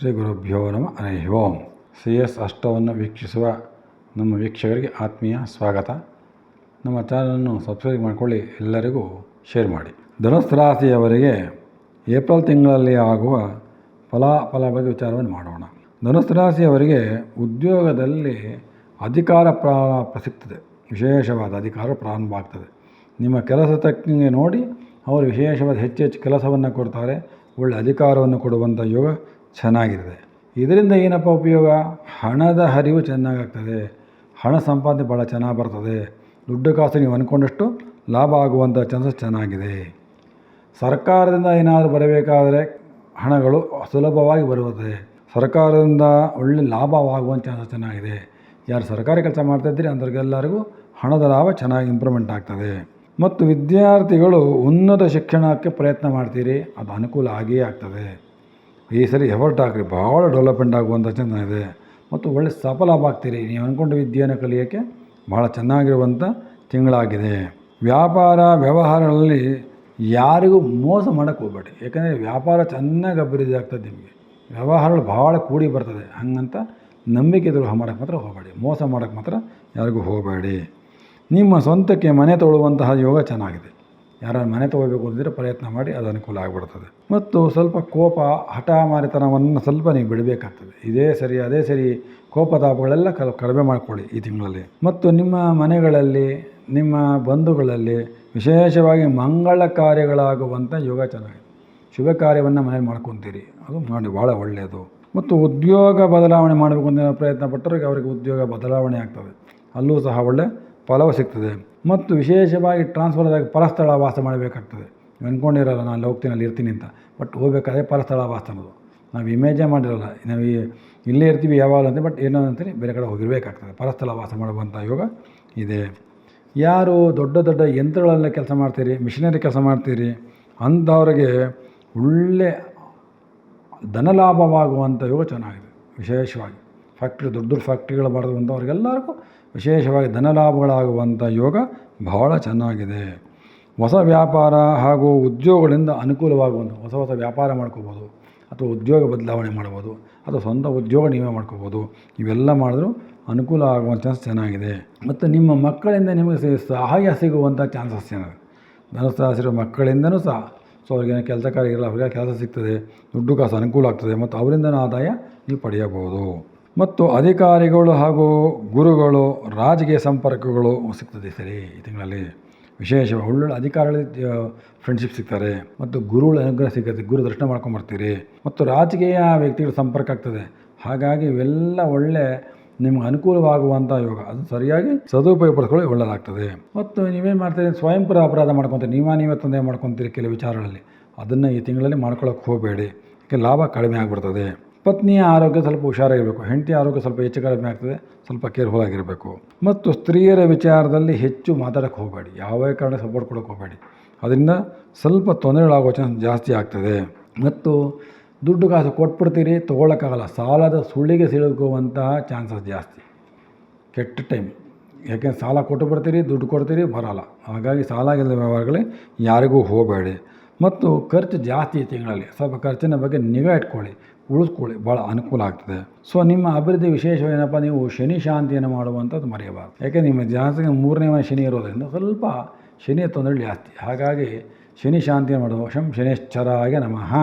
ಶ್ರೀ ಗುರುಭ್ಯೋ ನಮ. ಹರಿ ಓಂ. C S ಅಷ್ಟವನ್ನು ವೀಕ್ಷಿಸುವ ನಮ್ಮ ವೀಕ್ಷಕರಿಗೆ ಆತ್ಮೀಯ ಸ್ವಾಗತ. ನಮ್ಮ ಚಾನಲನ್ನು ಸಬ್ಸ್ಕ್ರೈಬ್ ಮಾಡಿಕೊಳ್ಳಿ, ಎಲ್ಲರಿಗೂ ಶೇರ್ ಮಾಡಿ. ಧನುಸ್ ರಾಶಿಯವರಿಗೆ ಏಪ್ರಿಲ್ ತಿಂಗಳಲ್ಲಿ ಆಗುವ ಫಲಾಫಲ ಬಗ್ಗೆ ವಿಚಾರವನ್ನು ಮಾಡೋಣ. ಧನುಸ್ ರಾಶಿಯವರಿಗೆ ಉದ್ಯೋಗದಲ್ಲಿ ಅಧಿಕಾರ ಪ್ರಾರಂಭ ಸಿಗ್ತದೆ ವಿಶೇಷವಾದ ಅಧಿಕಾರ ಪ್ರಾರಂಭ ಆಗ್ತದೆ. ನಿಮ್ಮ ಕೆಲಸ ತಕ್ಕಂಗೆ ನೋಡಿ, ಅವರು ವಿಶೇಷವಾದ ಹೆಚ್ಚು ಹೆಚ್ಚು ಕೆಲಸವನ್ನು ಕೊಡ್ತಾರೆ. ಒಳ್ಳೆ ಅಧಿಕಾರವನ್ನು ಕೊಡುವಂಥ ಯೋಗ ಚೆನ್ನಾಗಿದೆ. ಇದರಿಂದ ಏನಪ್ಪ ಉಪಯೋಗ? ಹಣದ ಹರಿವು ಚೆನ್ನಾಗಾಗ್ತದೆ. ಹಣ ಸಂಪಾದನೆ ಭಾಳ ಚೆನ್ನಾಗಿ ಬರ್ತದೆ. ದುಡ್ಡು ಕಾಸು ನೀವು ಅಂದ್ಕೊಂಡಷ್ಟು ಲಾಭ ಆಗುವಂಥ ಚಾನ್ಸಸ್ ಚೆನ್ನಾಗಿದೆ. ಸರ್ಕಾರದಿಂದ ಏನಾದರೂ ಬರಬೇಕಾದರೆ ಹಣಗಳು ಸುಲಭವಾಗಿ ಬರುತ್ತದೆ. ಸರ್ಕಾರದಿಂದ ಒಳ್ಳೆ ಲಾಭವಾಗುವಂಥ ಚಾನ್ಸಸ್ ಚೆನ್ನಾಗಿದೆ. ಯಾರು ಸರ್ಕಾರಿ ಕೆಲಸ ಮಾಡ್ತಾಯಿದ್ದೀರಿ ಅಂಥವ್ರಿಗೆಲ್ಲರಿಗೂ ಹಣದ ಲಾಭ ಚೆನ್ನಾಗಿ ಇಂಪ್ರೂವ್ಮೆಂಟ್ ಆಗ್ತದೆ. ಮತ್ತು ವಿದ್ಯಾರ್ಥಿಗಳು ಉನ್ನತ ಶಿಕ್ಷಣಕ್ಕೆ ಪ್ರಯತ್ನ ಮಾಡ್ತೀರಿ, ಅದು ಅನುಕೂಲ ಆಗಿಯೇ ಆಗ್ತದೆ. ಈ ಸರಿ ಎಫರ್ಟ್ ಹಾಕಿರಿ ಭಾಳ ಡೆವಲಪ್ಮೆಂಟ್ ಆಗುವಂಥ ಚೆನ್ನಾಗಿದೆ ಮತ್ತು ಒಳ್ಳೆ ಸಫಲವಾಗ್ತೀರಿ. ನೀವು ಅಂದ್ಕೊಂಡ ವಿದ್ಯೆಯನ್ನು ಕಲಿಯೋಕ್ಕೆ ಭಾಳ ಚೆನ್ನಾಗಿರುವಂಥ ತಿಂಗಳಾಗಿದೆ. ವ್ಯಾಪಾರ ವ್ಯವಹಾರಗಳಲ್ಲಿ ಯಾರಿಗೂ ಮೋಸ ಮಾಡೋಕ್ಕೆ ಹೋಗ್ಬೇಡಿ. ಯಾಕಂದರೆ ವ್ಯಾಪಾರ ಚೆನ್ನಾಗಿ ಅಭಿವೃದ್ಧಿ ಆಗ್ತದೆ ನಿಮಗೆ. ವ್ಯವಹಾರಗಳು ಭಾಳ ಕೂಡಿ ಬರ್ತದೆ. ಹಂಗಂತ ನಂಬಿಕೆ ದ್ರೋಹ ಮಾಡೋಕ್ಕೆ ಮಾತ್ರ ಹೋಗಬೇಡಿ. ಮೋಸ ಮಾಡೋಕ್ಕೆ ಮಾತ್ರ ಯಾರಿಗೂ ಹೋಗಬೇಡಿ. ನಿಮ್ಮ ಸ್ವಂತಕ್ಕೆ ಮನೆ ತೊಳುವಂತಹ ಯೋಗ ಚೆನ್ನಾಗಿದೆ. ಯಾರು ಮನೆ ತೊಗೋಬೇಕು ಅಂದರೆ ಪ್ರಯತ್ನ ಮಾಡಿ ಅದು ಅನುಕೂಲ ಆಗಿಬಿಡ್ತದೆ. ಮತ್ತು ಸ್ವಲ್ಪ ಕೋಪ ಹಠಮಾರಿತನವನ್ನು ಸ್ವಲ್ಪ ನೀವು ಬಿಡಬೇಕಾಗ್ತದೆ. ಇದೇ ಸರಿ, ಅದೇ ಸರಿ ಕೋಪತಾಪಗಳೆಲ್ಲ ಕಲ್, ಕಡಿಮೆ ಮಾಡಿಕೊಳ್ಳಿ ಈ ತಿಂಗಳಲ್ಲಿ. ಮತ್ತು ನಿಮ್ಮ ಮನೆಗಳಲ್ಲಿ, ನಿಮ್ಮ ಬಂಧುಗಳಲ್ಲಿ ವಿಶೇಷವಾಗಿ ಮಂಗಳ ಕಾರ್ಯಗಳಾಗುವಂಥ ಯೋಗ ಚೆನ್ನಾಗಿದೆ ಶುಭ ಕಾರ್ಯವನ್ನು ಮನೇಲಿ ಮಾಡ್ಕೊತೀರಿ. ಅದು ಮಾಡಿ, ಭಾಳ ಒಳ್ಳೆಯದು. ಮತ್ತು ಉದ್ಯೋಗ ಬದಲಾವಣೆ ಮಾಡಬೇಕು ಅಂತ ಪ್ರಯತ್ನ ಪಟ್ಟರೆ ಅವರಿಗೆ ಉದ್ಯೋಗ ಬದಲಾವಣೆ ಆಗ್ತದೆ. ಅಲ್ಲೂ ಸಹ ಒಳ್ಳೆ ಫಲವು ಸಿಗ್ತದೆ. ಮತ್ತು ವಿಶೇಷವಾಗಿ ಟ್ರಾನ್ಸ್ಫರ್ ಆದಾಗ ಪರಸ್ಥಳ ವಾಸ ಮಾಡಬೇಕಾಗ್ತದೆ. ನೀವು ನಾನು ಹೋಗ್ತೀನಿ ಅಲ್ಲಿ ಇರ್ತೀನಿ ಅಂತ. ಬಟ್ ಹೋಗ್ಬೇಕಾದ್ರೆ ಪರಸ್ಥಳ ವಾಸ ಅನ್ನೋದು. ನಾವು ಇಮೇಜೇ ಮಾಡಿರಲ್ಲ, ನಾವು ಈ ಇಲ್ಲೇ ಇರ್ತೀವಿ ಯಾವಾಗ ಅಂತ ಬಟ್ ಏನೋ ಅಂತೇಳಿ ಬೇರೆ ಕಡೆ ಹೋಗಿರಬೇಕಾಗ್ತದೆ. ಪರಸ್ಥಳ ವಾಸ ಮಾಡುವಂಥ ಯೋಗ ಇದೆ. ಯಾರು ದೊಡ್ಡ ದೊಡ್ಡ ಯಂತ್ರಗಳಲ್ಲೇ ಕೆಲಸ ಮಾಡ್ತೀರಿ ಮಿಷಿನರಿ ಕೆಲಸ ಮಾಡ್ತೀರಿ, ಅಂಥವ್ರಿಗೆ ಒಳ್ಳೆ ಧನಲಾಭವಾಗುವಂಥ ಯೋಗ ಚೆನ್ನಾಗಿದೆ, ವಿಶೇಷವಾಗಿ. ಫ್ಯಾಕ್ಟ್ರಿ ದೊಡ್ಡ ದೊಡ್ಡ ಫ್ಯಾಕ್ಟ್ರಿಗಳು ಮಾಡಿದಂಥವ್ರಿಗೆಲ್ಲರಿಗೂ ವಿಶೇಷವಾಗಿ ಧನಲಾಭಗಳಾಗುವಂಥ ಯೋಗ ಬಹಳ ಚೆನ್ನಾಗಿದೆ. ಹೊಸ ವ್ಯಾಪಾರ ಹಾಗೂ ಉದ್ಯೋಗಗಳಿಂದ ಅನುಕೂಲವಾಗುವಂಥ ಹೊಸ ಹೊಸ ವ್ಯಾಪಾರ ಮಾಡ್ಕೋಬೋದು. ಅಥವಾ ಉದ್ಯೋಗ ಬದಲಾವಣೆ ಮಾಡ್ಬೋದು. ಅಥವಾ ಸ್ವಂತ ಉದ್ಯೋಗ ನೀವೇ ಮಾಡ್ಕೋಬೋದು. ಇವೆಲ್ಲ ಮಾಡಿದ್ರೂ ಅನುಕೂಲ ಆಗುವ ಚಾನ್ಸ್ ಚೆನ್ನಾಗಿದೆ. ಮತ್ತು ನಿಮ್ಮ ಮಕ್ಕಳಿಂದ ನಿಮಗೆ ಸಹಾಯ ಸಿಗುವಂಥ ಚಾನ್ಸಸ್ ಚೆನ್ನಾಗಿದೆ ಧನಸ್ಥಾಸಿರೋ ಮಕ್ಕಳಿಂದನೂ ಸಹ. ಸೊ ಅವ್ರಿಗೇನು ಕೆಲಸ ಕಾರ್ಯ ಇರಲ್ಲ ಅವ್ರಿಗೆ ಕೆಲಸ ಸಿಗ್ತದೆ. ದುಡ್ಡು ಕಾಸು ಅನುಕೂಲ ಆಗ್ತದೆ. ಮತ್ತು ಅವರಿಂದನೂ ಆದಾಯ ನೀವು ಪಡೆಯಬಹುದು. ಮತ್ತು ಅಧಿಕಾರಿಗಳು ಹಾಗೂ ಗುರುಗಳು ರಾಜಕೀಯ ಸಂಪರ್ಕಗಳು ಸಿಗ್ತದೆ ಸರಿ ಈ ತಿಂಗಳಲ್ಲಿ. ವಿಶೇಷ ಒಳ್ಳೊಳ್ಳೆ ಅಧಿಕಾರಿಗಳ ಫ್ರೆಂಡ್ಶಿಪ್ ಸಿಗ್ತಾರೆ. ಮತ್ತು ಗುರುಗಳ ಅನುಗ್ರಹ ಸಿಗುತ್ತೆ ಗುರು ದರ್ಶನ ಮಾಡ್ಕೊಂಬರ್ತೀರಿ ಮತ್ತು ರಾಜಕೀಯ ವ್ಯಕ್ತಿಗಳ ಸಂಪರ್ಕ ಆಗ್ತದೆ. ಹಾಗಾಗಿ ಇವೆಲ್ಲ ಒಳ್ಳೆ ನಿಮ್ಗೆ ಅನುಕೂಲವಾಗುವಂಥ ಯೋಗ. ಅದು ಸರಿಯಾಗಿ ಸದುಪಯೋಗ ಪಡಿಸ್ಕೊಳ್ಳಿ ಒಳ್ಳೆಯದಾಗ್ತದೆ ಮತ್ತು ನೀವೇನು ಮಾಡ್ತೀರಿ? ಸ್ವಯಂಪುರ ಅಪರಾಧ ಮಾಡ್ಕೊತೀರಿ. ನೀವ ನೀವೇ ತೊಂದರೆ ಮಾಡ್ಕೊತೀರಿ ಕೆಲವು ವಿಚಾರಗಳಲ್ಲಿ. ಅದನ್ನು ಈ ತಿಂಗಳಲ್ಲಿ ಮಾಡ್ಕೊಳ್ಳೋಕೆ ಹೋಗಬೇಡಿ. ಲಾಭ ಕಡಿಮೆ ಆಗಿಬಿಡ್ತದೆ. ಪತ್ನಿಯ ಆರೋಗ್ಯ ಸ್ವಲ್ಪ ಹುಷಾರಾಗಿರಬೇಕು. ಹೆಂಡತಿ ಆರೋಗ್ಯ ಸ್ವಲ್ಪ ಹೆಚ್ಚು ಕಡಿಮೆ ಆಗ್ತದೆ, ಸ್ವಲ್ಪ ಕೇರ್ಫುಲ್ ಆಗಿರಬೇಕು. ಮತ್ತು ಸ್ತ್ರೀಯರ ವಿಚಾರದಲ್ಲಿ ಹೆಚ್ಚು ಮಾತಾಡೋಕ್ಕೆ ಹೋಗಬೇಡಿ. ಯಾವುದೇ ಕಾರಣ ಸಪೋರ್ಟ್ ಕೊಡೋಕ್ಕೆ ಹೋಗಬೇಡಿ. ಅದರಿಂದ ಸ್ವಲ್ಪ ತೊಂದರೆಗಳಾಗೋ ಚಾನ್ಸ್ ಜಾಸ್ತಿ ಆಗ್ತದೆ. ಮತ್ತು ದುಡ್ಡು ಕಾಸು ಕೊಟ್ಬಿಡ್ತೀರಿ, ತೊಗೊಳಕ್ಕಾಗಲ್ಲ. ಸಾಲದ ಸುಳ್ಳಿಗೆ ಸಿಲುಕುವಂತಹ ಚಾನ್ಸಸ್ ಜಾಸ್ತಿ. ಕೆಟ್ಟ ಟೈಮ್ ಯಾಕೆಂದ್ರೆ ಸಾಲ ಕೊಟ್ಟು ಬಿಡ್ತೀರಿ, ದುಡ್ಡು ಕೊಡ್ತೀರಿ, ಬರೋಲ್ಲ. ಹಾಗಾಗಿ ಸಾಲ ಇಲ್ಲದ ವ್ಯವಹಾರಗಳೇ ಯಾರಿಗೂ ಹೋಗಬೇಡಿ. ಮತ್ತು ಖರ್ಚು ಜಾಸ್ತಿ ತಿಂಗಳಲ್ಲಿ. ಸ್ವಲ್ಪ ಖರ್ಚಿನ ಬಗ್ಗೆ ನಿಗಾ ಇಟ್ಕೊಳ್ಳಿ. ಉಳಿಸ್ಕೊಳ್ಳಿ ಭಾಳ ಅನುಕೂಲ ಆಗ್ತದೆ. ಸೊ ನಿಮ್ಮ ಅಭಿವೃದ್ಧಿ ವಿಶೇಷವೇನಪ್ಪ? ನೀವು ಶನಿ ಶಾಂತಿಯನ್ನು ಮಾಡುವಂಥದ್ದು ಮರೆಯಬಾರ್ದು. ಯಾಕೆ? ನಿಮ್ಮ ಜಾಸ್ತಿ ಮೂರನೇ ಮನೆ ಶನಿ ಇರೋದರಿಂದ ಸ್ವಲ್ಪ ಶನಿಯ ತೊಂದರೆ ಜಾಸ್ತಿ. ಹಾಗಾಗಿ ಶನಿ ಶಾಂತಿಯನ್ನು ಮಾಡುವ ಶಂ ಶನೇಶ್ಚರಾಗೆ ನಮಃ.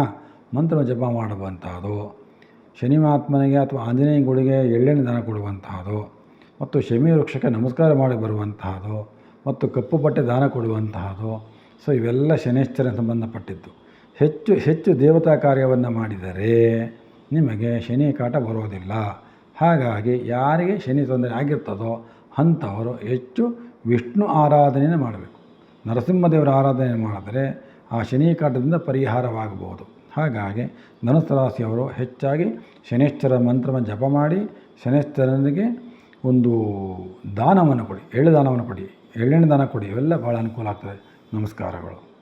ಮಂತ್ರ ಜಪ ಮಾಡುವಂಥದ್ದು. ಶನಿ ಮಹಾತ್ಮನಿಗೆ ಅಥವಾ ಆಂಜನೇಯ ಗುಡಿಗೆ ಎಳ್ಳೆಣ್ಣೆ ದಾನ ಕೊಡುವಂತಹದ್ದು ಮತ್ತು ಶಮಿ ವೃಕ್ಷಕ್ಕೆ ನಮಸ್ಕಾರ ಮಾಡಿ ಬರುವಂತಹದ್ದು ಮತ್ತು ಕಪ್ಪು ಬಟ್ಟೆ ದಾನ ಕೊಡುವಂತಹದ್ದು ಸೊ ಇವೆಲ್ಲ ಶನೇಶ್ವರ ಸಂಬಂಧಪಟ್ಟಿದ್ದು. ಹೆಚ್ಚು ಹೆಚ್ಚು ದೇವತಾ ಕಾರ್ಯವನ್ನು ಮಾಡಿದರೆ ನಿಮಗೆ ಶನಿ ಕಾಟ ಬರೋದಿಲ್ಲ. ಹಾಗಾಗಿ ಯಾರಿಗೆ ಶನಿ ತೊಂದರೆ ಆಗಿರ್ತದೋ ಅಂಥವರು ಹೆಚ್ಚು ವಿಷ್ಣು ಆರಾಧನೆಯನ್ನು ಮಾಡಬೇಕು. ನರಸಿಂಹದೇವರ ಆರಾಧನೆ ಮಾಡಿದರೆ ಆ ಶನಿ ಕಾಟದಿಂದ ಪರಿಹಾರವಾಗಬಹುದು. ಹಾಗಾಗಿ ಧನುಸ್ಸು ರಾಶಿಯವರು ಹೆಚ್ಚಾಗಿ ಶನೇಶ್ವರ ಮಂತ್ರವನ್ನು ಜಪ ಮಾಡಿ ಶನೇಶ್ವರನಿಗೆ ಒಂದು ದಾನವನ್ನು ಕೊಡಿ ಎಳ್ಳು ದಾನವನ್ನು ಕೊಡಿ ಎಳ್ಳೆಣ್ಣೆ ದಾನ ಕೊಡಿ, ಇವೆಲ್ಲ ಭಾಳ ಅನುಕೂಲ ಆಗ್ತದೆ. ನಮಸ್ಕಾರಗಳು.